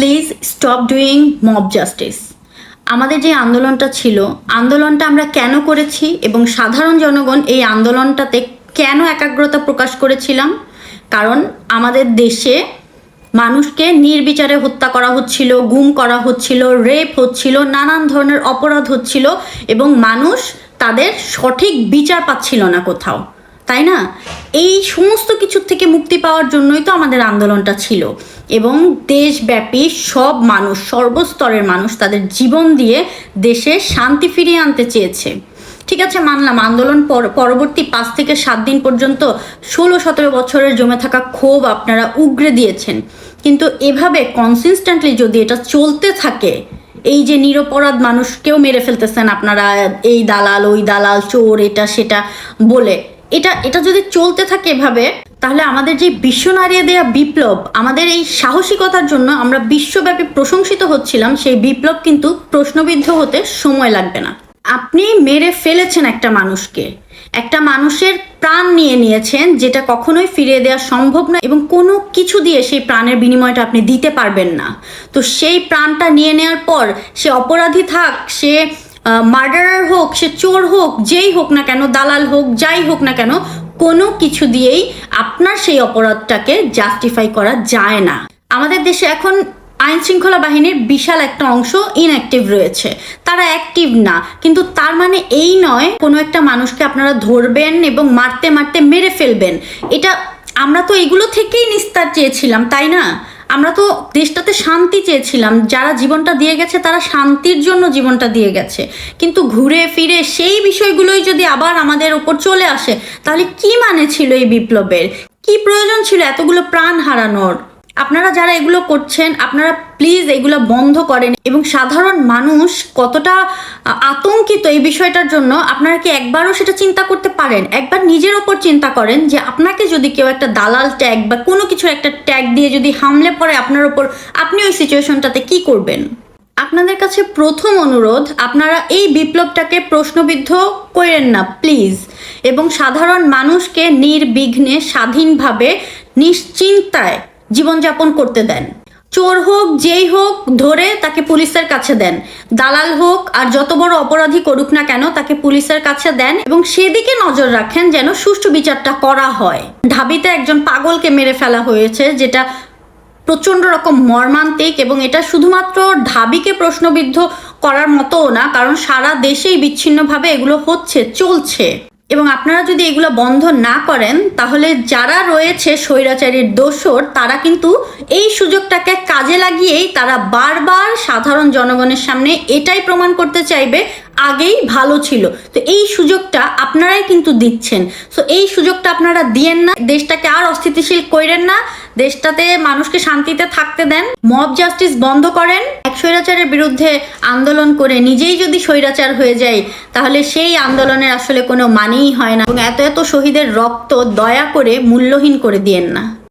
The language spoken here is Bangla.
Please stop doing mob justice আমাদের যে আন্দোলনটা ছিল, আন্দোলনটা আমরা কেন করেছি এবং সাধারণ জনগণ এই আন্দোলনটাতে কেন একাগ্রতা প্রকাশ করেছিলাম? কারণ আমাদের দেশে মানুষকে নির্বিচারে হত্যা করা হচ্ছিল, গুম করা হচ্ছিল রেপ হচ্ছিল, নানান ধরনের অপরাধ হচ্ছিল এবং মানুষ তাদের সঠিক বিচার পাচ্ছিল না কোথাও। তাই না? এই সমস্ত কিছুর থেকে মুক্তি পাওয়ার জন্যই তো আমাদের আন্দোলনটা ছিল। এবং দেশব্যাপী সব মানুষ, সর্বস্তরের মানুষ তাদের জীবন দিয়ে দেশে শান্তি ফিরিয়ে আনতে চেয়েছে। ঠিক আছে, মানলাম আন্দোলন পর- পরবর্তী পাঁচ থেকে সাত দিন পর্যন্ত ষোলো সতেরো বছরের জমে থাকা ক্ষোভ আপনারা উগরে দিয়েছেন। কিন্তু এভাবে কনসিস্টেন্টলি যদি এটা চলতে থাকে, এই যে নিরপরাধ মানুষকেও মেরে ফেলতেছেন আপনারা, এই দালাল, ওই দালাল, চোর, এটা, সেটা বলে এটা এটা যদি চলতে থাকে এভাবে, তাহলে আমাদের যে বিশ্ব নারিয়ে দেয়া বিপ্লব, আমাদের এই সাহসিকতার জন্য আমরা বিশ্বব্যাপী প্রশংসিত হচ্ছিলাম, সেই বিপ্লব কিন্তু প্রশ্নবিদ্ধ হতে সময় লাগবে না। আপনি মেরে ফেলেছেন একটা মানুষকে। একটা মানুষের প্রাণ নিয়ে নিয়েছেন, যেটা কখনোই ফিরিয়ে দেওয়া সম্ভব না এবং কোনো কিছু দিয়ে সেই প্রাণের বিনিময়টা আপনি দিতে পারবেন না। তো সেই প্রাণটা নিয়ে নেওয়ার পর সে অপরাধী থাক, সে মার্ডারার হোক, সে চোর হোক, যেই হোক না কেন, দালাল হোক, যাই হোক না কেন, কোনো কিছু দিয়েই আপনার সেই অপরাধটাকে জাস্টিফাই করা যায় না। আমাদের দেশে এখন আইন শৃঙ্খলা বাহিনীর বিশাল একটা অংশ ইনঅ্যাক্টিভ রয়েছে। তারা অ্যাক্টিভ না, কিন্তু তার মানে এই নয়, কোনো একটা মানুষকে আপনারা ধরবেন এবং মারতে মারতে মেরে ফেলবেন। এটা আমরা তো এগুলো থেকেই নিস্তার চেয়েছিলাম, তাই না? আমরা তো দেশটাতে শান্তি চেয়েছিলাম, যারা জীবনটা দিয়ে গেছে তারা শান্তির জন্য জীবনটা দিয়ে গেছে। কিন্তু ঘুরে ফিরে সেই বিষয়গুলোই যদি আবার আমাদের ওপর চলে আসে, তাহলে কি মানে ছিল এই বিপ্লবের? কি প্রয়োজন ছিল এতগুলো প্রাণ হারানোর? আপনারা যারা এগুলো করছেন, আপনারা প্লিজ এগুলো বন্ধ করেন এবং সাধারণ মানুষ কতটা আতঙ্কিত এই বিষয়টার জন্য আপনারা কি একবারও সেটা চিন্তা করতে পারেন? একবার নিজের ওপর চিন্তা করেন যে আপনাকে যদি কেউ একটা দালাল ট্যাগ বা কোনো কিছু একটা ট্যাগ দিয়ে যদি হামলে পড়ে আপনার ওপর, আপনি ওই সিচুয়েশনটাতে কি করবেন? আপনাদের কাছে প্রথম অনুরোধ, আপনারা এই বিপ্লবটাকে প্রশ্নবিদ্ধ করেন না প্লিজ এবং সাধারণ মানুষকে নির্বিঘ্নে, স্বাধীনভাবে, নিশ্চিন্তায় জীবনযাপন করতে দেন। চোর হোক, যেই হোক, ধরে তাকে পুলিশের কাছে দেন। দালাল হোক, আর যত বড় অপরাধী করুক না কেন, তাকে পুলিশের কাছে দেন এবং সেদিকে নজর রাখেন যেন সুষ্ঠু বিচারটা করা হয়। ঢাবিতে একজন পাগলকে মেরে ফেলা হয়েছে, যেটা প্রচণ্ড রকম মর্মান্তিক এবং এটা শুধুমাত্র ঢাবিকে প্রশ্নবিদ্ধ করার মতোও না, কারণ সারা দেশেই বিচ্ছিন্নভাবে এগুলো হচ্ছে, চলছে। এবং আপনারা যদি এগুলো বন্ধ না করেন, তাহলে যারা রয়েছে স্বৈরাচারীর দোষর, তারা কিন্তু এই সুযোগটাকে কাজে লাগিয়েই তারা বারবার সাধারণ জনগণের সামনে এটাই প্রমাণ করতে চাইবে আগেই ভালো ছিল। তো এই সুযোগটা আপনারাই কিন্তু দিচ্ছেন। সো এই সুযোগটা আপনারা দিয়েন না। দেশটাকে আর অস্থিতিশীল করেন না। দেশটাতে মানুষকে শান্তিতে থাকতে দেন। মব জাস্টিস বন্ধ করেন। এক স্বৈরাচারের বিরুদ্ধে আন্দোলন করে নিজেই যদি স্বৈরাচার হয়ে যায় তাহলে সেই আন্দোলনের আসলে কোনো মানেই হয় না। এবং এত এত শহীদের রক্ত দয়া করে মূল্যহীন করে দিয়েন না।